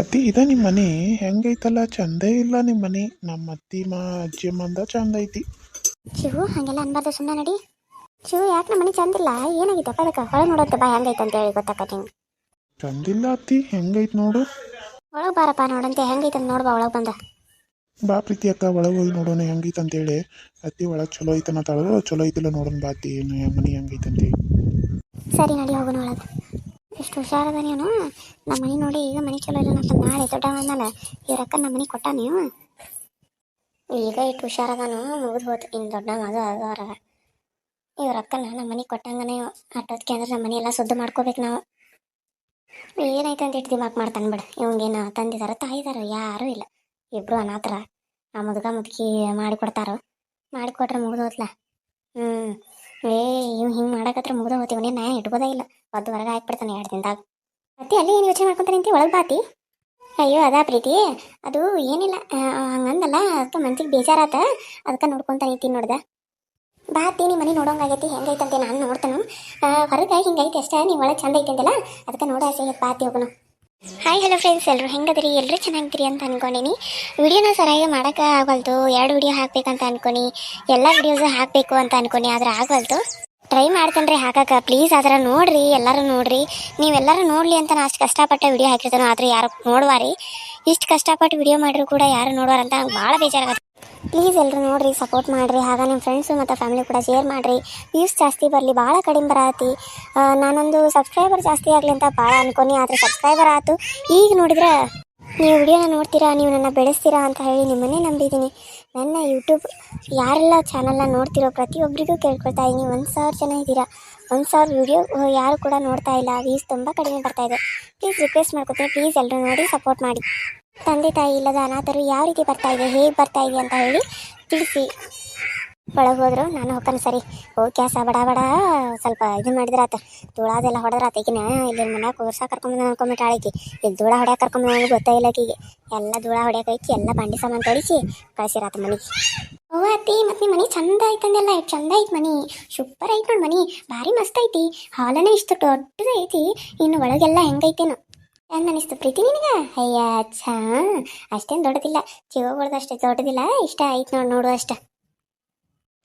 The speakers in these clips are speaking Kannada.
ಅತ್ತಿ ಇದ ನಿಮ್ಮ ಮನೆ. ಹೆಂಗೈತಲ್ಲ? ಚಂದೇ ಇಲ್ಲ ನಿಮ್ಮ ಮನೆ. ನಮ್ಮ ಅತ್ತಿ ಮಾ ಅಜ್ಜಿ ಮಂದ ಚಂದ ಐತಿ ಶಿವು ಹಂಗೆಲ್ಲ ಅನ್ಬಾರ್ದು ಸುಮ್ಮನೆ ನಡಿ. ಶಿವು ಯಾಕೆ ನಮ್ಮ ಮನೆ ಚಂದಿಲ್ಲ? ಏನಾಗಿತ್ತಪ್ಪ ಅದಕ್ಕೆ ಹೊಳೆ ನೋಡೋತ್ತೆ ಬಾ ಹೆಂಗೈತೆ ಅಂತ ಹೇಳಿ ಗೊತ್ತಾಕತ್ತೆ ನಿಂಗೆ. ಚಂದಿಲ್ಲ ಅತ್ತಿ ಹೆಂಗೈತ್ ನೋಡು. ಒಳಗೆ ಬಾರಪ್ಪ ನೋಡಂತೆ ಹೆಂಗೈತೆ ಅಂತ ನೋಡ್ಬಾ ಒಳಗೆ ಬಂದ. ಬಾ ಪ್ರೀತಿ ಅಕ್ಕ ಒಳಗೆ ಹೋಗಿ ನೋಡೋಣ ಹೆಂಗೈತೆ ಅಂತೇಳಿ ಅತ್ತಿ ಒಳಗೆ ಚಲೋ ಐತನ ತಾಳು ಚಲೋ ಐತಿಲ್ಲ ನೋಡೋಣ ಬಾ ಅತ್ತಿ ಏನು ಮನೆ ಹೆಂಗೈತೆ ಅಂತೇಳಿ ಸರಿ ನಡಿ ಹೋಗೋಣ ಒಳಗೆ. ಎಷ್ಟು ಹುಷಾರದ ನೀನು? ನಮ್ಮ ಮನೆ ನೋಡಿ ಈಗ ಮನೆ ಚಲೋ ಇಲ್ಲ ಅಂತ ನಾಳೆ ದೊಡ್ಡ ಈ ಇವ್ರಕ್ಕ ನಮ್ಮ ಮನೆ ಕೊಟ್ಟ ನೀವು ಈಗ ಇಷ್ಟು ಹುಷಾರದನು, ಮುಗಿದು ಹೋತು. ಇನ್ನು ದೊಡ್ಡ ಅವರ. ಈ ರಕ್ಕನ ನಮ್ಮ ಮನೆ ಕೊಟ್ಟಂಗನೆ ಆಟೋದಕ್ಕೆ ಅಂದ್ರೆ ನಮ್ಮ ಮನೆ ಎಲ್ಲ ಸುದ್ದು ಮಾಡ್ಕೋಬೇಕು ನಾವು. ಏನಾಯ್ತು ಅಂತ ಇಟ್ಟು ದಿಮಾಕ್ ಮಾಡ್ತಾನೆ ಬಿಡು. ಇವಂಗೇನು ತಂದಿದಾರ, ತಾಯಿದಾರ, ಯಾರೂ ಇಲ್ಲ. ಇಬ್ರು ಅನಾಥರ. ಆ ಮುದುಕ ಮುದುಕಿ ಮಾಡಿಕೊಡ್ತಾರೋ? ಮಾಡಿಕೊಟ್ರೆ ಮುಗಿದೋತ್ಲ ಹ್ಞೂ ಏ ಇವ್ ಹಿಂಗೆ ಮಾಡಕತ್ರ ಮುಗ್ದ ಹೋಗ್ತೀವಿ ನಾ ಇಟ್ಬೋದೇ ಇಲ್ಲ. ಒದ್ದು ಹೊರಗೆ ಹಾಕ್ಬಿಡ್ತಾನೆ ಎರಡು ದಿನದಾಗ. ಮತ್ತೆ ಅಲ್ಲಿ ಏನು ಯೋಚನೆ ಮಾಡ್ಕೊಂತಾನೆ ನಿಂತಿ ಒಳಗೆ ಬಾತಿ ಅಯ್ಯೋ, ಅದಾ ಪ್ರೀತಿ. ಅದು ಏನಿಲ್ಲ ಹಂಗಂದಲ್ಲ ಅದಕ್ಕೆ ಮನ್ಸಿಗೆ ಬೇಜಾರಾತ. ಅದಕ್ಕೆ ನೋಡ್ಕೊಂತ ನಿಂತೀನಿ ನೋಡ್ದೆ. ಬಾತಿ ನಿಮ್ಮ ಮನೆ ನೋಡೋಂಗಾಗೈತಿ ಹೆಂಗೈತಂತೆ ನಾನು ನೋಡ್ತಾನು. ಹೊರಗೆ ಹಿಂಗೈತೆ ಅಷ್ಟೇ, ನೀವು ಒಳಗೆ ಚಂದ ಐತಿ ಅದಕ್ಕೆ ನೋಡ ಆಸೆ ಬಾತಿ ಹೋಗೋಣ. ಹಾಯ್ ಹಲೋ ಫ್ರೆಂಡ್ಸ್ ಎಲ್ಲರೂ ಹೆಂಗದ್ರಿ? ಎಲ್ಲರೂ ಚೆನ್ನಾಗಿದ್ರಿ ಅಂತ ಅನ್ಕೊಂಡಿನಿ. ವಿಡಿಯೋನ ಸರಿಯಾಗಿ ಮಾಡೋಕೆ ಆಗಲ್ತು ಎರಡು ವಿಡಿಯೋ ಹಾಕಬೇಕಂತ ಅನ್ಕೊನಿ ಎಲ್ಲ ವಿಡಿಯೋಸ್ ಹಾಕಬೇಕು ಅಂತ ಅನ್ಕೊನಿ ಆದರೆ ಆಗಲ್ತು ಟ್ರೈ ಮಾಡ್ತೇನೆ ಹಾಕಕ್ಕೆ. ಪ್ಲೀಸ್ ಅದರ ನೋಡ್ರಿ, ಎಲ್ಲರೂ ನೋಡ್ರಿ. ನೀವೆಲ್ಲರೂ ನೋಡಲಿ ಅಂತ ನಾ ಅಷ್ಟು ಕಷ್ಟಪಟ್ಟು ವಿಡಿಯೋ ಹಾಕಿರ್ತಾನೋ, ಆದ್ರೆ ಯಾರು ನೋಡುವಾರಿ. ಇಷ್ಟು ಕಷ್ಟಪಟ್ಟು ವಿಡಿಯೋ ಮಾಡಿದ್ರು ಕೂಡ ಯಾರು ನೋಡುವಾರಂತ ನಂಗೆ ಭಾಳ ಬೇಜಾರಾಗತ್ತೆ. ಪ್ಲೀಸ್ ಎಲ್ಲರೂ ನೋಡಿರಿ ಸಪೋರ್ಟ್ ಮಾಡಿರಿ ಹಾಗೆ ನಿಮ್ಮ ಫ್ರೆಂಡ್ಸು ಮತ್ತು ಫ್ಯಾಮಿಲಿ ಕೂಡ ಶೇರ್ ಮಾಡಿರಿ. ವ್ಯೂಸ್ ಜಾಸ್ತಿ ಬರಲಿ ಭಾಳ ಕಡಿಮೆ ಬರತ್ತಿ ನಾನೊಂದು ಸಬ್ಸ್ಕ್ರೈಬರ್ ಜಾಸ್ತಿ ಆಗಲಿ ಅಂತ ಭಾಳ ಅನ್ಕೊನಿ, ಆದರೆ ಸಬ್ಸ್ಕ್ರೈಬರ್ ಆಯಿತು ಈಗ ನೋಡಿದ್ರೆ ನೀವು ವಿಡಿಯೋನ ನೋಡ್ತೀರಾ, ನೀವು ನನ್ನ ಬೆಳೆಸ್ತೀರಾ ಅಂತ ಹೇಳಿ ನಿಮ್ಮನ್ನೇ ನಂಬಿದ್ದೀನಿ ನನ್ನ ಯೂಟ್ಯೂಬ್ ಯಾರೆಲ್ಲ ಚಾನಲ್ನ ನೋಡ್ತಿರೋ ಪ್ರತಿಯೊಬ್ಬರಿಗೂ ಕೇಳ್ಕೊಳ್ತಾ ಇದ್ದೀನಿ ಒಂದು ಸಾವಿರ ಜನ ಇದ್ದೀರಾ ಒಂದು ಸಾವಿರ ವೀಡಿಯೋ ಯಾರು ಕೂಡ ನೋಡ್ತಾ ಇಲ್ಲ. ವೀಸ್ ತುಂಬ ಕಡಿಮೆ ಬರ್ತಾ ಇದೆ. ಪ್ಲೀಸ್ ರಿಕ್ವೆಸ್ಟ್ ಮಾಡ್ಕೊತೀನಿ. ಪ್ಲೀಸ್ ಎಲ್ಲರೂ ನೋಡಿ ಸಪೋರ್ಟ್ ಮಾಡಿ. ತಂದೆ ತಾಯಿ ಇಲ್ಲದ ಅನಾಥರು ಯಾವ ರೀತಿ ಬರ್ತಾ ಇದೆ? ಹೇಗೆ ಬರ್ತಾ ಇದೆ ಅಂತ ಹೇಳಿ ತಿಳಿಸಿ. ಒಳಗೆ ಹೋದ್ರು. ನಾನು ಹೋಗ್ತಾನೆ ಸರಿ. ಹೋಗಿ ಕ್ಯಾಸ ಬಡ ಬಡ. ಸ್ವಲ್ಪ ಇದು ಮಾಡಿದ್ರೆ ಆತ ಧೂಳ ಅದೆಲ್ಲ ಆತ ಈಗಿನ. ಇಲ್ಲಿ ಮನ್ಯಾಗ ಕೂರ್ಸ ಕರ್ಕೊಂಬಂದ ಅನ್ಕೊಂಬಿಟ್ಟು ಆಳಿಕಿ. ಇಲ್ಲಿ ಧೂಳ ಹೊಡ್ಯಾಕ ಕರ್ಕೊಂಬಂದ ಇಲ್ಲ ಆಕಿಗೆ. ಎಲ್ಲ ಧೂಳ ಹೊಡ್ಯಾಕ ಐತಿ ಎಲ್ಲ ಬಂಡಿ ಸಾಮಾನು ತೊಡಿಸಿ ಕಳಿಸಿರಾತ ಮನೆಗೆ. ಓ, ಅತ್ತಿ, ಮತ್ತೆ ನಿಮ್ಮ ಮನೆ ಚಂದ ಐತಂದೆಲ್ಲ ಎಷ್ಟು ಚಂದ ಐತಿ ಮನಿ. ಸೂಪರ್ ಐತಿ ನೋಡಿ ಮನಿ. ಭಾರಿ ಮಸ್ತ್ ಐತಿ. ಹಾಲನೇ ಇಷ್ಟು ದೊಡ್ಡದೈತಿ ಇನ್ನು ಒಳಗೆಲ್ಲ ಹೆಂಗೈತೇನೋ. ಹೆಂಗ ಅನಿಸ್ತು. ಪ್ರೀತಿ ನಿನಗೆ? ಅಯ್ಯ ಚಾ ಅಷ್ಟೇನು ದೊಡ್ಡದಿಲ್ಲ. ಚಿಗೋಗಳ್ದು ಅಷ್ಟೇ ದೊಡ್ಡದಿಲ್ಲ. ಇಷ್ಟ ಐತಿ ನೋಡಿ ನೋಡು ಅಷ್ಟ.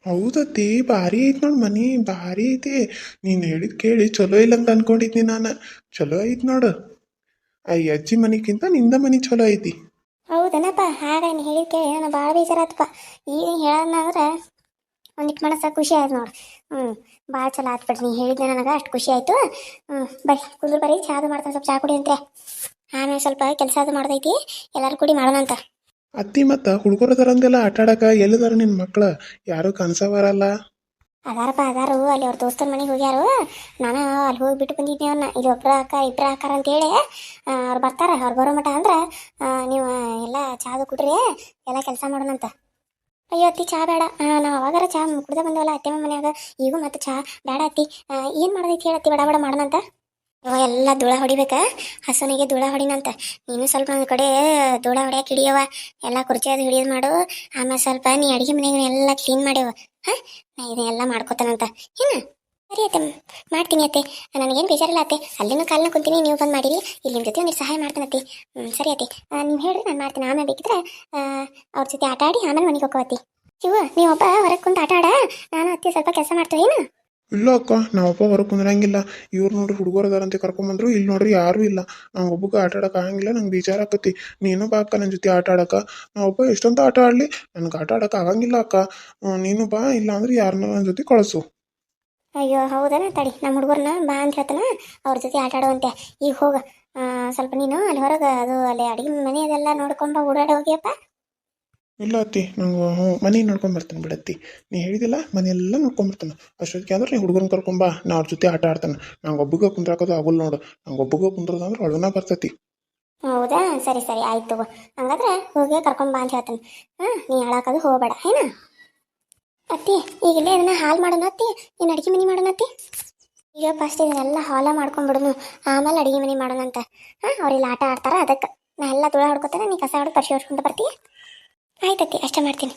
ಹೌದತ್ತಿ, ಭಾರಿ ಐತಿ ನೋಡು ಮನಿ, ಭಾರಿ ಐತಿ. ನೀನು ಹೇಳಿದ್ ಕೇಳಿ ಚಲೋ ಇಲ್ಲ ಅಂತ ಅನ್ಕೊಂಡಿದ್ನಿ ನಾನು. ಚಲೋ ಐತಿ ನೋಡು. ಅಯ್ಯ ಅಜ್ಜಿ ಮನಿಕ್ಕಿಂತ ನಿಂದ ಮನಿ ಚಲೋ ಐತಿ. ಹೌದನಪ್ಪ ಹಾಗ ನೀನು ಹೇಳಿದ ಕೇಳಿ ನಾನು ಭಾಳ ಬೇಜಾರಾತಪ್ಪ. ಈಗ ಹೇಳೋದಂದ್ರೆ ಒಂದಿಟ್ಟು ಮನಸ್ಸ ಖುಷಿ ಆಯ್ತು ನೋಡು. ಹ್ಞೂ ಭಾಳ ಚಲೋ ಆಯ್ತು ಬಿಡ್ರಿ ನೀ ಹೇಳಿದ್ದೆ ನನಗೆ ಅಷ್ಟು ಖುಷಿ ಆಯಿತು. ಹ್ಞೂ ಬರ್ರಿ ಕುಂದ್ರ ಬರ್ರಿ ಚಾದು ಮಾಡ್ತಾನೆ, ಸ್ವಲ್ಪ ಚಾ ಕುಡಿ ಅಂತೆ ಆಮೇಲೆ ಸ್ವಲ್ಪ ಕೆಲಸ ಅದು ಮಾಡ್ದೈತಿ. ಎಲ್ಲರೂ ಕೂಡಿ ಮಾಡೋಣ ಅಂತ ಅತ್ತಿ ಮತ್ತ ಆಟ ಆಡಕ ಎಲ್ಲಿದಾರ ನಿನ್ ಮಕ್ಳ? ಯಾರು ಕನ್ಸವರಲ್ಲ. ಅದಾರಪ್ಪ, ಅದಾರು. ಅಲ್ಲಿ ಅವ್ರ ದೋಸ್ತರ ಮನೆಗೆ ಹೋಗ್ಯಾರು. ನಾನು ಅಲ್ಲಿ ಹೋಗಿ ಬಿಟ್ಟು ಬಂದಿದ್ದೆ ಅವ್ನ. ಇಲ್ಲಿ ಒಬ್ರು ಅಕ್ಕ, ಇಬ್ರು ಅಕ್ಕಾರ ಅಂತೇಳಿ ಅವ್ರು ಬರ್ತಾರೆ. ಅವ್ರು ಬರೋ ಮಟ ಅಂದ್ರೆ ನೀವು ಎಲ್ಲ ಚಾ ಕುಡ್ರಿ, ಎಲ್ಲ ಕೆಲಸ ಮಾಡೋಣಂತ ಅಯ್ಯೋ ಅತ್ತಿ, ಚಾ ಬೇಡ. ನಾವು ಅವಾಗಾರ ಚಾ ಕುಡ್ದೆ ಬಂದವಲ್ಲ, ಅತ್ತೆ ಮನ್ಯಾಗ. ಈಗೂ ಮತ್ತೆ ಚಾ ಬೇಡ ಅತ್ತಿ. ಏನು ಮಾಡೋದೈತಿ ಹೇಳತ್ತಿ, ಬಡ ಬಡ ಮಾಡೋಣಂತ ಅವ ಎಲ್ಲ ಧೂಳ ಹೊಡಿಬೇಕ? ಹಸುನಿಗೆ ಧೂಳ ಹೊಡಿನಂತ. ನೀನು ಸ್ವಲ್ಪ ಒಂದು ಕಡೆ ಧೂಳ ಹೊಡ್ಯಾಕ ಹಿಡಿಯವ ಎಲ್ಲ ಕುರ್ಚಿ ಅದು ಹಿಡಿಯೋದು ಮಾಡು. ಆಮೇಲೆ ಸ್ವಲ್ಪ ನೀ ಅಡಿಗೆ ಮನೆಗೆ ಎಲ್ಲ ಕ್ಲೀನ್ ಮಾಡ್ಯವ ಹಾಂ? ನಾ ಇದನ್ನೆಲ್ಲ ಮಾಡ್ಕೋತಾನಂತ. ಏನ? ಸರಿ ಅತ್ತೆ, ಮಾಡ್ತೀನಿ ಅತ್ತೆ. ನನಗೇನು ಬೇಜಾರಿಲ್ಲ ಅತ್ತೆ. ಅಲ್ಲಿನೂ ಕಾಲನ ಕುಂತೀನಿ, ನೀವು ಬಂದು ಮಾಡಿರಿ. ಇಲ್ಲಿ ನಿಮ್ಮ ಜೊತೆ ಒಂದಿಷ್ಟು ಸಹಾಯ ಮಾಡ್ತಾನೆ ಅತ್ತಿ. ಸರಿ ಅತ್ತೆ. ನೀವು ಹೇಳ್ರಿ, ನಾನು ಮಾಡ್ತೀನಿ. ಆಮೇಲೆ ಬೇಕಿದ್ರೆ ಅವ್ರ ಜೊತೆ ಆಟ ಆಡಿ ಆಮೇಲೆ ಮನೆಗೆ ಹೋಗೋತಿ ಶಿವ ಒಬ್ಬ ಹೊರಗೆ ಕುಂತು ಆಟ ಆಡ ನಾನು ಅತ್ತೆ ಸ್ವಲ್ಪ ಕೆಲಸ ಮಾಡ್ತೀವಿ, ಏನು? ಇಲ್ಲ ಅಕ್ಕ ನಾವಪ್ಪ ಹೊರಗೆ ಕುಂದ್ರಂಗಿಲ್ಲ ಇವ್ರು ನೋಡ್ರಿ ಹುಡುಗರು ಅದಾರಂತೆ ಕರ್ಕೊಂಬಂದ್ರು ಇಲ್ಲಿ ನೋಡ್ರಿ ಯಾರು ಇಲ್ಲ. ನಂಗೆ ಒಬ್ಬಗೆ ಆಟ ಆಡಕ್ಕೆ ಆಗಂಗಿಲ್ಲ, ನಂಗೆ ಬೇಜಾರಾಕತಿ ನೀನು ಬಾ ಅಕ್ಕ ನನ್ನ ಜೊತೆ ಆಟ ಆಡಕ್ಕ ಒಬ್ಬ ಎಷ್ಟೊಂದು ಆಟ ಆಡಲಿ, ನನಗೆ ಆಟ ಆಡಕ್ಕೆ ಆಗಂಗಿಲ್ಲ ಅಕ್ಕ. ನೀನು ಬಾ, ಇಲ್ಲ ಅಂದ್ರೆ ಯಾರನ್ನ ನನ್ನ ಜೊತೆ ಕಳಿಸು. ಅಯ್ಯೋ, ಹೌದನ ತಡಿ. ನಮ್ಮ ಹುಡುಗರನ್ನ ಬಾ ಅಂತ ಹೇಳ್ತಾನ, ಅವ್ರ ಜೊತೆ ಆಟ ಆಡುವಂತೆ. ಈಗ ಹೋಗ. ಸ್ವಲ್ಪ ನೀನು ಅಲ್ಲಿ ಹೊರಗೆ, ಅದು ಅಲ್ಲಿ ಅಡಿಗೆ ಮನೆ ಅದೆಲ್ಲ ನೋಡ್ಕೊಂಡು ಓಡಾಡಿ ಹೋಗಿಯಪ್ಪ. ಇಲ್ಲ ಅತ್ತಿ, ನಂಗೆ ಹ್ಞೂ ಮನೆ ನೋಡ್ಕೊಂಡ್ ಬರ್ತಾನೆ ಬಿಡತ್ತಿ ನೀ ಹೇಳಿದಿಲ್ಲ ಮನೆಯೆಲ್ಲ ನೋಡ್ಕೊಂಬರ್ತಾನೆ ಅಷ್ಟೊತ್ತಿಗೆ ಆದ್ರೆ ನೀ ಹುಡುಗನ ಕರ್ಕೊಂಬಾ ನಾ ಅವ್ರ ಜೊತೆ ಆಟ ಆಡ್ತಾನೆ. ನಂಗೆ ಒಬ್ಬಗ ಕುಂದ್ರಾಕೋದು ಆಗೋಲ್ಲ ನೋಡು. ನಂಗೆ ಒಬ್ಬಗ ಕುಂದ್ರದಂದ್ರೆ ಒಳಗನ ಬರ್ತೈತಿ. ಹೌದಾ? ಸರಿ ಸರಿ, ಆಯ್ತು ತಗೋ. ಹಂಗಾದ್ರೆ ಹೋಗಿ ಬಾ ಅಂತ ಹೇಳ್ತಾನೆ. ಹಾಂ, ನೀ ಹಾಳಾಕೋದು ಹೋಗಬೇಡ, ಏನ? ಅತ್ತಿ ಈಗಲೇ ಇದನ್ನ ಹಾಲು ಮಾಡೋಣ ಅತ್ತಿ? ಏನು ಅಡುಗೆ ಮನೆ ಮಾಡೋಣ ಅತ್ತಿ? ಈಗ ಫಸ್ಟ್ ಇದನ್ನೆಲ್ಲ ಹಾಲ ಮಾಡ್ಕೊಂಡ್ಬಿಡೋನು ಆಮೇಲೆ ಅಡುಗೆ ಮನೆ ಮಾಡೋಣ ಅಂತ ಹಾಂ ಅವ್ರಿಲ್ಲಿ ಆಟ ಆಡ್ತಾರ ಅದಕ್ಕೆ. ನಾ ಎಲ್ಲ ತುಳ ಹೊಡ್ಕೊತಾನೆ, ನೀ ಕಸ ಹೊಡೆದು ಪರ್ಸಿ ಹೊಡ್ಕೊಂಡು ಬರ್ತೀಯ? ಆಯ್ತತ್ತಿ, ಅಷ್ಟೇ ಮಾಡ್ತೀನಿ.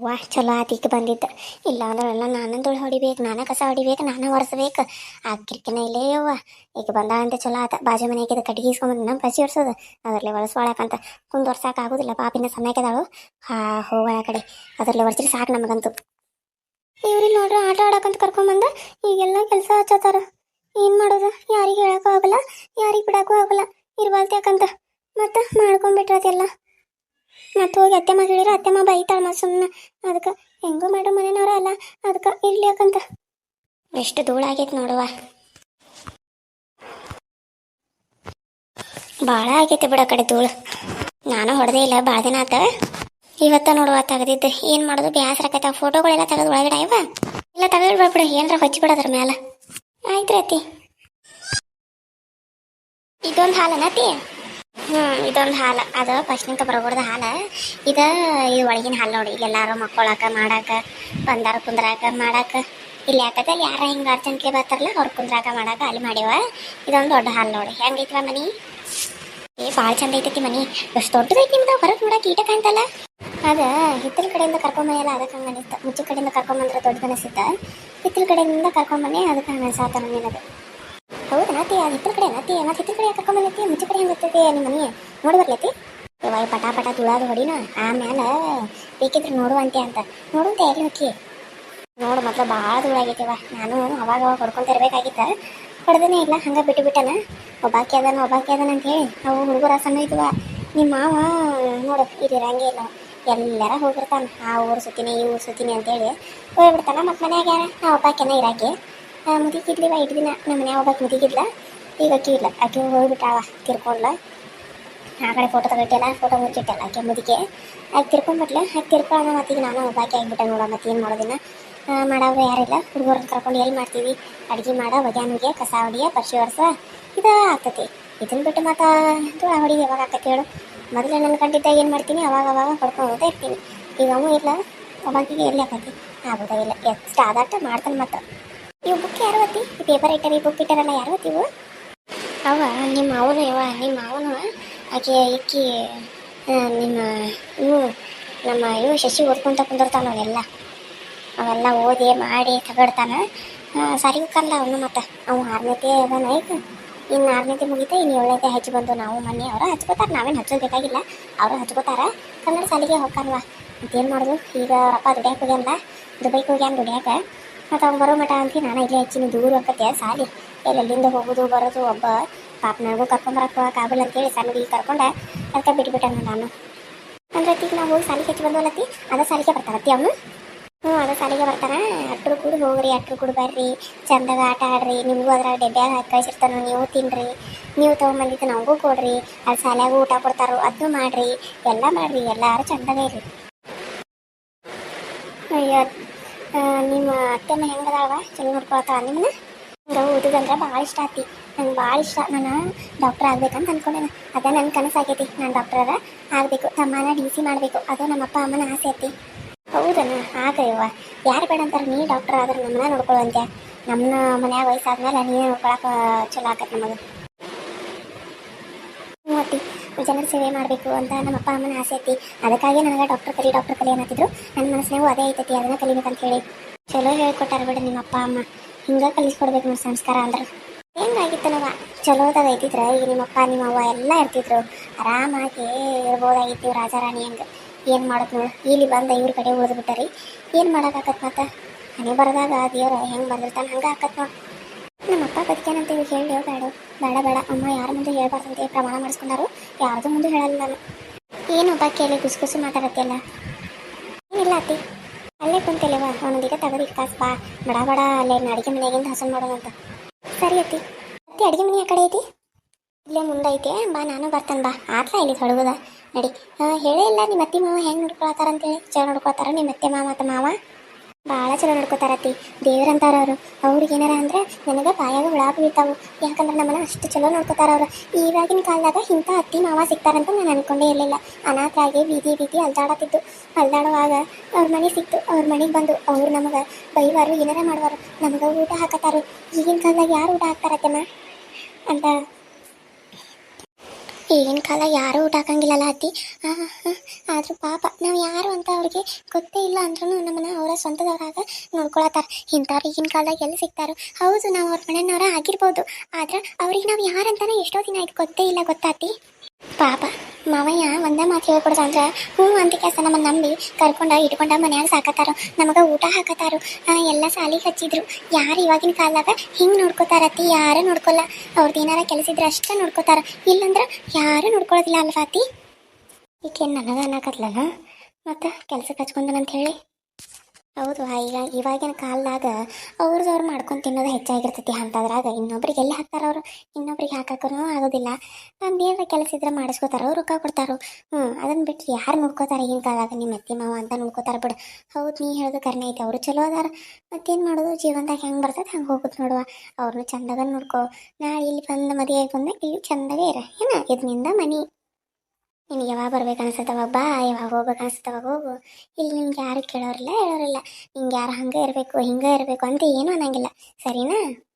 ವಾ, ಚಲೋ ಆತಿಕ್ ಬಂದಿದ್ದ. ಇಲ್ಲ ಅಂದ್ರೆಲ್ಲ ನಾನೇ ಧೂಳು ಹೊಡಿಬೇಕು, ನಾನೇ ಕಸ ಹೊಡಿಬೇಕು, ನಾನೇ ಒರೆಸ್ಬೇಕು. ಆ ಕಿರಿಕಿನ ಇಲ್ಲೇ ಯವ್ವ ಈಗ ಬಂದ ಅಂತ ಚಲೋ ಆತ. ಬಾಜು ಮನೆಗೆ ಕಟ್ಟಿಗೆ ಇಸ್ಕೊಂಬಂದು ನಮ್ಮ ಕಸಿ ಒರ್ಸೋದು. ಅದರಲ್ಲಿ ಒಳಸ್ಕೊಳಕಂತ ಒರ್ಸಾಕ ಆಗೋದಿಲ್ಲ, ಪಾಪಿನ ಸಣ್ಣಕ್ಕೆದಾಳು ಹಾ ಹೋಗೋಣ ಕಡೆ ಅದರಲ್ಲಿ ಒರ್ಸಿರಿ ಸಾಕು ನಮಗಂತೂ. ಇವ್ರಿಗೆ ನೋಡ್ರಿ ಆಟ ಆಡಕ್ಕಂತ ಕರ್ಕೊಂಬಂದ ಈಗೆಲ್ಲ ಕೆಲಸ ಹಚ್ಚತ್ತಾರ ಏನು ಮಾಡೋದು? ಯಾರಿಗೆ ಹೇಳಕ್ಕೂ ಆಗಲ್ಲ, ಯಾರಿಗೆ ಬಿಡಕ್ಕೂ ಆಗಲ್ಲ. ಇರ್ಬಾರ್ದು ಯಾಕಂತ ಮತ್ತೆ ಮಾಡ್ಕೊಂಡ್ಬಿಟ್ರದೆಲ್ಲ ಮತ್ತೆ ಹೋಗಿ ಅತ್ತೆಮ್ಮ ಹೇಳಿರ ಅತ್ತೆಮ್ಮ ಬೈತಾಳ ಮಾ ಸುಮ್ಮನೆ ಅದಕ್ಕೆ ಹೆಂಗೋ ಮೇಡಮ್ ಮನೆಯವ್ರ ಅಲ್ಲ. ಅದಕ್ಕೆ ಇರ್ಲಿ ಯಾಕಂತ. ಎಷ್ಟು ಧೂಳಾಗೈತೆ ನೋಡುವ. ಭಾಳ ಆಗೈತೆ ಬಿಡ ಕಡೆ ಧೂಳು. ನಾನು ಹೊಡೆದೇ ಇಲ್ಲ, ಭಾಳ ದಿನ ಆತ. ಇವತ್ತ ನೋಡುವ, ತೆಗೆದಿದ್ದೆ. ಏನು ಮಾಡೋದು? ಬ್ಯಾಸರ ಆಕೈತೆ. ಫೋಟೋಗಳೆಲ್ಲ ತೆಗೆದು ಒಳಗಡೆ ಇವ? ಇಲ್ಲ ತೆಗೆದು ಏನ್ರ ಹೊಚ್ಚಿ ಬಿಡೋದ್ರ ಮೇಲೆ ಆಯ್ತು ರೀ ಇದೊಂದು ಹಾಲನತಿ ಇದೊಂದು ಹಾಲು. ಅದು ಫಸ್ಟ್ನಿಂದ ಬರಬಾರ್ದು ಹಾಲು. ಇದು ಇದು ಒಳಗಿನ ಹಾಲು ನೋಡಿ. ಎಲ್ಲರೂ ಮಕ್ಕೊಳಕ, ಮಾಡಾಕ, ಬಂದಾರ ಕುಂದ್ರಾಕ, ಮಾಡಾಕ. ಇಲ್ಲಿ ಯಾಕತ್ತೆ ಅಲ್ಲಿ ಯಾರ ಹಿಂಗೆ ಅರ್ಜೆಂಟ್ಲಿ ಬರ್ತಾರಲ್ಲ, ಅವ್ರು ಕುಂದ್ರಾಕ, ಮಾಡಾಕ ಅಲ್ಲಿ ಮಾಡಿವ. ಇದೊಂದು ದೊಡ್ಡ ಹಾಲು ನೋಡಿ. ಹೆಂಗೈತ್ವ ಮನಿ? ಏ ಭಾಳ ಚಂದ ಐತೈತಿ ಮನಿ. ಎಷ್ಟು ದೊಡ್ಡದೈತಿ ನಿಮ್ದು? ಹೊರಗೆ ನೋಡಕ್ಕೆ ಈಟ ಕಾಣ್ತಲ್ಲ. ಅದ ಹಿತ್ತಲ ಕಡೆಯಿಂದ ಕರ್ಕೊಂಬನೆಯಲ್ಲ ಅದಕ್ಕೆ ಹಂಗೆ ಮುಚ್ಚಿ ಕಡೆಯಿಂದ ಕರ್ಕೊಂಬಂದ್ರೆ ದೊಡ್ಡ ಅನಿಸುತ್ತ ಹಿತ್ತಲ ಕಡೆಯಿಂದ ಕರ್ಕೊಂಬನೆ ಅದಕ್ಕೆ ಹಂಗೆ ಅನ್ಸಾತ ನನಗೇನದು ಹೌದಾ, ನಾತಿ ಅದು ಹಿತ್ತಲ ಕಡೆ, ನಾತಿ ಮತ್ತೆ ಹಿತ್ತಲ ಕಡೆ ಕರ್ಕೊಂಡ್ ಬಂದೈತಿ ಮುಚ್ಚಿ ಕಡೆ ಹೆಂಗ್ ಗೊತ್ತೈತಿ ನಿಮ್ಮ ಮನೆ? ನೋಡಿ ಬರ್ಲೈತಿ ಇವಾಗ ಪಟಾ ಪಟಾ ತುಳಾದು ಹೊಡಿನ? ಆಮೇಲೆ ಬೇಕಿದ್ರೆ ನೋಡುವಂತೆ ಅಂತ. ನೋಡುವಂತೆ ಎಲ್ಲಿ ಹೊಕ್ಕಿ ನೋಡು ಮತ್ತೆ ಭಾಳ ಧೂಳಾಗೈತಿವ ನಾನು ಅವಾಗ ಅವಾಗ ಹೊಡ್ಕೊಂತ ಇರ್ಬೇಕಾಗಿತ್ತ. ಹೊಡೆದೇ ಇಲ್ಲ, ಹಂಗೆ ಬಿಟ್ಟು ಬಿಟ್ಟನ. ಒಬ್ಬಾಕಿ ಅದಾನ ಒಬ್ಬಾಕಿ ಅದಾನ ಅಂತ ಹೇಳಿ ನಾವು ಹುಡುಗರ ಸಣ್ಣ ಇದ್ವ ನಿಮ್ಮ ಮಾವ, ನೋಡು ಇರಂಗೇ ಇಲ್ಲ. ಎಲ್ಲಾರ ಹೋಗಿರ್ತಾನೆ ಆ ಊರು ಸುತ್ತೀನಿ, ಈ ಊರು ಸುತ್ತೀನಿ ಅಂತೇಳಿ ಹೋಗ್ಬಿಡ್ತಾನ ಮತ್ತು ಮನ್ಯಾಗ ಯಾರ? ನಾ ಒಬ್ಬಾಕೆನ ಇರಾಕೆ. ಮುದಿಗಿದ್ಲಿವ ಇಟ್ಟು ದಿನ. ನಮ್ಮ ಮನೆ ಒಬ್ಬಾಕಿ ಮುದಿಗಿದ್ಲ ಈಗ ಅಕ್ಕಿ ಇಲ್ಲ ಆಕೆ ಹೋಗ್ಬಿಟ್ಟಾವ ತಿರ್ಕೊಂಡ್ಲ. ಆ ಕಡೆ ಫೋಟೋ ತಗೊಟ್ಟಿಲ್ಲ ಫೋಟೋ ಮುಚ್ಚಿಟ್ಟಲ್ಲ ಆಕೆ ಮುದಿಕೆ. ಆಕೆ ತಿರ್ಕೊಂಡ್ಬಿಟ್ಲೆ ಆಕೆ ತಿರ್ಕೊಳ್ಳೋಣ ಮತ್ತೀಗ ನಾನು ಒಬ್ಬಾಕಿ ಆಗಿಬಿಟ್ಟೆ ನೋಡ ಮತ್ತೆ ಏನು ಮಾಡೋದಿನ ಮಾಡೋರು ಯಾರಿಲ್ಲ ಹುಡುಗರನ್ನ ಕರ್ಕೊಂಡು ಎಲ್ಲಿ ಮಾಡ್ತೀವಿ? ಅಡುಗೆ ಮಾಡೋ ಒಗ್ಯಾನಿಗೆ ಕಸ ಹೊಡಿಯ ಪರ್ಶಿ ಒರೆಸ. ಇದು ಆಗ್ತತಿ ಇದನ್ನ ಬಿಟ್ಟು ಮತ್ತೆ ಧೂಳ ಹೊಡಿ ಯಾವಾಗ ಆಕತಿ ಹೇಳು. ಮೊದಲು ನನ್ನ ಕಂಡಿದ್ದಾಗ ಏನು ಮಾಡ್ತೀನಿ? ಅವಾಗ ಅವಾಗ ಹೊಡ್ಕೊಂಡು ಹೋಗ್ತಾ ಇರ್ತೀನಿ. ಈಗ ಅವನು ಇಲ್ಲ. ಒಬ್ಬಾಕಿಗೆ ಎಲ್ಲಿ ಆಕತಿ? ಆಗೋದಾಗಿಲ್ಲ ಎಷ್ಟು ಆದಾಟ ಮಾಡ್ತಾನೆ ಮತ್ತೆ. ಇವು ಬುಕ್ ಯಾರು ಅತಿ ಈ ಪೇಪರ್ ಇಟ್ಟರಿ ಈ ಬುಕ್ ಇಟ್ಟರಲ್ಲ ಯಾರು ಇವು? ಅವ ನಿಮ್ಮ ಅವನು ಯವ ನಿಮ್ಮ ಅವನು, ಆಕೆ ಇಕ್ಕಿ ನಿಮ್ಮ ಇವು, ನಮ್ಮ ಇವು ಶಶಿ ಓದ್ಕೊಂತ ಕುಂದಿರ್ತಾನ ಅವೆಲ್ಲ ಅವೆಲ್ಲ ಓದಿ ಮಾಡಿ ತಗಡ್ತಾನ. ಸರಿ ಕಲ್ಲ ಅವನು ಮತ್ತೆ. ಅವ ಆರನೇತೆ ಅದಾನ ಈಗ. ಇನ್ನು ಆರನೇತೆ ಮುಗಿತ ಇನ್ನು ಏಳನೇತೆ ಹಚ್ಚಿ ಬಂದು ನಾವು ಮನೆ ಅವರು ಹಚ್ಕೋತಾರೆ, ನಾವೇನು ಹಚ್ಚೋದು ಅವರು ಹಚ್ಕೋತಾರ. ಕನ್ನಡ ಸಾಲಿಗೆ ಹೋಗ್ತಾನವ. ಮತ್ತೇನು ಮಾಡೋದು? ಈಗ ಅಪ್ಪ ದುಡಿಯಾಕೆ ಹೋಗ್ಯಾನಲ್ಲ ದುಬೈಗೆ ಹೋಗ್ಯಾನ ದುಡಿಯಾಕ. ಮತ್ತು ಅವ್ನು ಬರೋ ಮಠ ಅಂತ, ನಾನು ಇಲ್ಲೇ ಹಚ್ಚಿನ, ದೂರ ಹೋಗತ್ತೆ ಸಾಲಿ? ಎಲ್ಲೆಲ್ಲಿಂದ ಹೋಗೋದು, ಬರೋದು, ಒಬ್ಬ ಪಾಪ ನನಗೂ ಕರ್ಕೊಂಬರಕ್ಕೆ ಆಗಲ್ಲ ಅಂತೇಳಿ ಸಣ್ಣ ಇಲ್ಲಿ ಕರ್ಕೊಂಡೆ ಅದಕ್ಕೆ ಬಿಟ್ಬಿಟ್ಟೆ ನಾನು. ಅಂದ್ರೆ ಈಗ ನಾವು ಹೋಗಿ ಸಾಲಿಗೆ ಹಚ್ಚಿ ಬಂದವಲ್ಲತ್ತಿ ಅದ ಸಾಲಿಗೆ ಬರ್ತಾರತ್ತಿ ಅವನು? ಹ್ಞೂ ಅದ ಸಾಲಿಗೆ ಬರ್ತಾನ ಅಟ್ರು ಕೂಡ ಹೋಗ್ರಿ, ಅಟ್ರು ಕೂಡ ಬರ್ರಿ, ಚಂದಾಗ ಆಟ ಆಡ್ರಿ, ನಿಮಗೂ ಅದ್ರಾಗ ಡೆಬ್ಬ್ಯಾಗ ಹಾಕಿ ಕಳಿಸಿರ್ತಾನ ನೀವು ತಿನ್ರಿ, ನೀವು ತೊಗೊಂಬಂದಿದ್ದು ನಮಗೂ ಕೊಡ್ರಿ ಅಲ್ಲಿ ಶಾಲ್ಯಾಗ ಊಟ ಕೊಡ್ತಾರೋ ಅದನ್ನು ಮಾಡ್ರಿ, ಎಲ್ಲ ಮಾಡ್ರಿ, ಎಲ್ಲಾರು ಚಂದಾಗ ಇರ್ರಿ. ಅಯ್ಯೋ ನಿಮ್ಮ ಅತ್ತೆಮ್ಮ ಹೆಂಗದಾಳವ? ಚಲೋ ನೋಡ್ಕೊಳತ್ತಾಳ ನಿಮ್ಮನ್ನ ನಂಗೆ ಓದೋದಂದ್ರೆ ಭಾಳ ಇಷ್ಟ ಆತಿ. ನಂಗೆ ಭಾಳ ಇಷ್ಟ. ನಾನು ಡಾಕ್ಟರ್ ಆಗ್ಬೇಕಂತ ಅನ್ಕೊಂಡೇನೆ. ಅದೇ ನನ್ನ ಕನಸಾಗೈತಿ. ನಾನು ಡಾಕ್ಟರ ಆಗಬೇಕು. ತಮ್ಮನ ಡಿ ಸಿ ಮಾಡಬೇಕು. ಅದು ನಮ್ಮ ಅಪ್ಪ ಅಮ್ಮನ ಆಸೆ ಐತಿ ಹೌದನ? ಆಗಯ್ಯವ್ವ ಯಾರು ಬೇಡ ಅಂತಾರೆ? ನೀ ಡಾಕ್ಟರ್ ಆದ್ರೆ ನಮ್ಮನ್ನ ನೋಡ್ಕೊಳ್ಳುವಂತೆ ನಮ್ಮ ಮನ್ಯಾಗ ವಯಸ್ಸಾದ್ಮೇಲೆ ನೀನೇ ನೋಡ್ಕೊಳಕ್ಕೆ ಚಲೋ ಆಗತ್ತೆ ನಮಗೆ. ಜನರ ಸೇವೆ ಮಾಡಬೇಕು ಅಂತ ನಮ್ಮ ಅಪ್ಪ ಅಮ್ಮನ ಆಸೆ ಐತಿ. ಅದಕ್ಕಾಗಿ ನನಗೆ ಡಾಕ್ಟರ್ ಕಲಿ ಡಾಕ್ಟರ್ ಕಲಿ ಅನ್ನತ್ತಿದ್ರು. ನನ್ನ ಮನಸ್ಸಿನಾಗೂ ಅದೇ ಐತೈತಿ. ಅದನ್ನ ಕಲಿಬೇಕಂತ ಹೇಳಿ. ಚಲೋ ಹೇಳ್ಕೊಟ್ಟಾರ ಬಿಡ ನಿಮ್ಮ ಅಪ್ಪ, ಅಮ್ಮ. ಹಿಂಗ ಕಲಿಸ್ಕೊಡ್ಬೇಕು ನಮ್ಮ ಸಂಸ್ಕಾರ ಅಂದ್ರೆ. ಹೆಂಗಾಗಿತ್ತನವ ಚಲೋದಾಗ ಐತಿದ್ರ? ಈಗ ನಿಮ್ಮ ಅಪ್ಪ, ನಿಮ್ಮ ಅವ್ವ ಎಲ್ಲ ಇರ್ತಿದ್ರು. ಆರಾಮಾಗಿ ಇರ್ಬೋದಾಗಿತ್ತು ನೀವು ರಾಜಾರಾಣಿ ಹಂಗೆ. ಏನು ಮಾಡೋದು ನೋಡಿ? ಇಲ್ಲಿ ಬಂದ ಇವ್ರ ಕಡೆ ಉಳಿದ್ಬಿಟ್ಟಾರಿ. ಏನು ಮಾಡೋಕ್ಕಾಗತ್ತೆ ಮತ್ತೆ ಮನೆ ಬರ್ದಾಗ ದೇವ್ರ ಹೆಂಗೆ ಬಂದಿರ್ತಾನೆ ಹಂಗೆ ಆಕತ್ತೆ ನೋಡು. ನಮ್ಮ ಅಪ್ಪ ಬದುಕೇನಂತ ಇವ್ರು ಹೇಳಿ ಬೇಡ ಬೇಡ ಬೇಡ. ಅಮ್ಮ ಯಾರ ಮುಂದೆ ಹೇಳ್ಬಾರ್ದಂತೆ ಪ್ರಮಾಣ ಮಾಡಿಸ್ಕೊಂಡಾರು. ಯಾರದು ಮುಂದೆ ಹೇಳಲ್ಲ ನಾನು. ಏನು ಬಾಕಿಯಲ್ಲಿ ಗುಸು ಗುಸು ಮಾತಾಡತ್ತೆಲ್ಲ ಏನಿಲ್ಲ ಅತ್ತಿ. ಅಲ್ಲೇ ಕುಂತಿಲ್ಲವ ಅವನೊಂದೀಗ ತೆಗೆದು ಇಟ್ಕಾಸ್ ಬಾ. ಬಡ ಬಡ. ಅಲ್ಲೇ ಅಡುಗೆ ಮನೆಯಾಗಿಂದ ಹಸನ್ ಮಾಡೋದಂತ ಅಂತ. ಸರಿ ಅತ್ತಿ. ಅತ್ತಿ, ಅಡುಗೆ ಮನೆ ಆ ಕಡೆ ಐತಿ? ಇಲ್ಲೇ ಮುಂದೆ ಐತೆ ಬಾ, ನಾನು ಬರ್ತಾನೆ ಬಾ. ಆತ್ಲ ಇಲ್ಲಿ ತೊಡಗುದ ನಡಿ. ಹೇಳೇ ಇಲ್ಲ ನಿಮ್ಮ ಅತ್ತಿ ಮಾವ ಹೆಂಗೆ ನೋಡ್ಕೊಳತ್ತಾರ ಅಂತೇಳಿ. ಚಲೋ ನೋಡ್ಕೊತಾರ ನಿಮ್ಮ ಅತ್ತೆ ಮಾವ ಮತ್ತು ಮಾವ? ಭಾಳ ಚಲೋ ನೋಡ್ಕೋತಾರತ್ತಿ ದೇವ್ರಂತಾರ ಅವರು. ಅವ್ರಿಗೆ ಏನಾರ ಅಂದ್ರೆ, ನನಗೆ ಬಾಯಾಗ ಹುಳ ಬೀಳ್ತಾವು. ಯಾಕಂದ್ರೆ ನಮ್ಮನ್ನ ಅಷ್ಟು ಚಲೋ ನೋಡ್ಕೋತಾರ ಅವ್ರು. ಇವಾಗಿನ ಕಾಲದಾಗ ಇಂಥ ಅತ್ತಿ ಮಾವ ಸಿಗ್ತಾರಂತ ನಾನು ಅನ್ಕೊಂಡೇ ಇರಲಿಲ್ಲ. ಅನಾಥರಾಗಿ ಬೀದಿ ಬೀದಿ ಅಲ್ದಾಡತ್ತಿದ್ದು. ಅಲ್ದಾಡುವಾಗ ಅವ್ರ ಮನೆ ಸಿಕ್ತು. ಅವ್ರ ಮನೆಗೆ ಬಂದು, ಅವ್ರು ನಮಗೆ ಬೈವಾರು, ಏನಾರ ಮಾಡುವಾರು. ನಮಗೆ ಊಟ ಹಾಕತಾರು ಈಗಿನ ಕಾಲದಾಗ ಯಾರು ಊಟ ಹಾಕ್ತಾರತ್ತೆಮ್ಮ? ಅಂತ ಈಗಿನ ಕಾಲ ಯಾರು ಊಟ ಹಾಕಂಗಿಲ್ಲಲ್ಲ ಅತ್ತಿ. ಆದ್ರೂ ಪಾಪ ನಾವು ಯಾರು ಅಂತ ಅವ್ರಿಗೆ ಗೊತ್ತೇ ಇಲ್ಲ ಅಂದ್ರೂ ನಮ್ಮನ್ನ ಅವರ ಸ್ವಂತದವರಾಗ ನೋಡ್ಕೊಳತ್ತಾರ. ಇಂಥವ್ರು ಈಗಿನ ಕಾಲದಾಗ ಎಲ್ಲಿ ಸಿಗ್ತಾರೋ? ಹೌದು, ನಾವು ಅವ್ರ ಮನೆಯವ್ರ ಆಗಿರ್ಬೋದು. ಆದ್ರೆ ಅವ್ರಿಗೆ ನಾವು ಯಾರಂತಾನೆ ಎಷ್ಟೋ ದಿನ ಆಯ್ತು ಗೊತ್ತೇ ಇಲ್ಲ ಗೊತ್ತಾತಿ ಪಾಪ. ಮಾವಯ್ಯ, ಒಂದೇ ಮಾತು ಹೇಳ್ಕೊಡ್ದ ಅಂದ್ರೆ ಹ್ಞೂ ಅಂತ ಕೆಲಸ ನಮ್ಮನ್ನ ನಂಬಿ ಕರ್ಕೊಂಡ ಇಟ್ಕೊಂಡ ಮನ್ಯಾಗ ಸಾಕತ್ತಾರ. ನಮಗ ಊಟ ಹಾಕತ್ತಾರು. ಎಲ್ಲ ಸಾಲಿಗೆ ಹಚ್ಚಿದ್ರು. ಯಾರು ಇವಾಗಿನ ಕಾಲದಾಗ ಹಿಂಗೆ ನೋಡ್ಕೋತಾರತಿ ಯಾರು ನೋಡ್ಕೊಲ್ಲ. ಅವ್ರದ್ದು ಏನಾರ ಕೆಲಸ ಇದ್ರೆ ಅಷ್ಟೇ ನೋಡ್ಕೋತಾರ. ಇಲ್ಲಂದ್ರೆ ಯಾರು ನೋಡ್ಕೊಳ್ಳೋದಿಲ್ಲ ಅಲ್ವಾ ಅತಿ ಈಕೆ ನನಗ ಅನ್ನಕತ್ಲಲ್ಲ? ಮತ್ತು ಕೆಲಸಕ್ಕೆ ಹಚ್ಕೊಂಡನಂತ ಹೇಳಿ. ಹೌದು ಈಗ, ಇವಾಗಿನ ಕಾಲದಾಗ ಅವ್ರದ್ದು ಅವ್ರು ಮಾಡ್ಕೊಂಡು ತಿನ್ನೋದು ಹೆಚ್ಚಾಗಿರ್ತೈತಿ ಅಂತದ್ರಾಗ ಇನ್ನೊಬ್ರಿಗೆ ಎಲ್ಲಿ ಹಾಕ್ತಾರ ಅವರು? ಇನ್ನೊಬ್ರಿಗೆ ಹಾಕಕ್ಕೂ ಆಗೋದಿಲ್ಲ. ನಮ್ದು ಏನಾರ ಕೆಲಸ ಇದ್ರೆ ಮಾಡಿಸ್ಕೋತಾರ, ಅವ್ರು ರೊಕ್ಕ ಕೊಡ್ತಾರೋ. ಹ್ಞೂ ಅದನ್ನ ಬಿಟ್ಟು ಯಾರು ನೋಡ್ಕೋತಾರೆ ಈಗಿನ ಕಾಲದಾಗ? ನಿಮ್ಮ ಅತ್ತೆ, ಮಾವ ಅಂತ ನೋಡ್ಕೋತಾರೆ ಬಿಡು. ಹೌದು, ನೀ ಹೇಳೋದು ಕರ್ನೆ ಐತೆ, ಅವರು ಚಲೋ ಅದಾರ. ಮತ್ತೇನು ಮಾಡೋದು? ಜೀವನದಾಗ ಹೆಂಗೆ ಬರ್ತದೆ ಹಂಗೆ ಹೋಗುತ್ತೆ ನೋಡುವ. ಅವ್ರನ್ನ ಚಂದಾಗ ನೋಡ್ಕೋ. ನಾಳೆ ಇಲ್ಲಿ ಬಂದು ಮದುವೆ ಆಗಿ ಬಂದ, ಇಲ್ಲಿ ಚಂದವೇ ಇರ. ಏನ? ಇದರಿಂದ ಮನಿ. ನಿನಗೆ ಯಾವಾಗ ಬರ್ಬೇಕು ಅನ್ಸತ್ತವ ಬಾ, ಯಾವಾಗ ಹೋಗ್ಬೇಕು ಅವಾಗ ಹೋಗು. ಇಲ್ಲಿ ನಿಮ್ಗೆ ಯಾರು ಕೇಳೋರಿಲ್ಲ, ಹೇಳೋರಿಲ್ಲ. ನಿಂಗೆ ಯಾರು ಹಂಗೆ ಇರಬೇಕು, ಹಿಂಗೆ ಇರಬೇಕು ಅಂತ ಏನೂ ಅನ್ನಂಗಿಲ್ಲ. ಸರಿನಾ?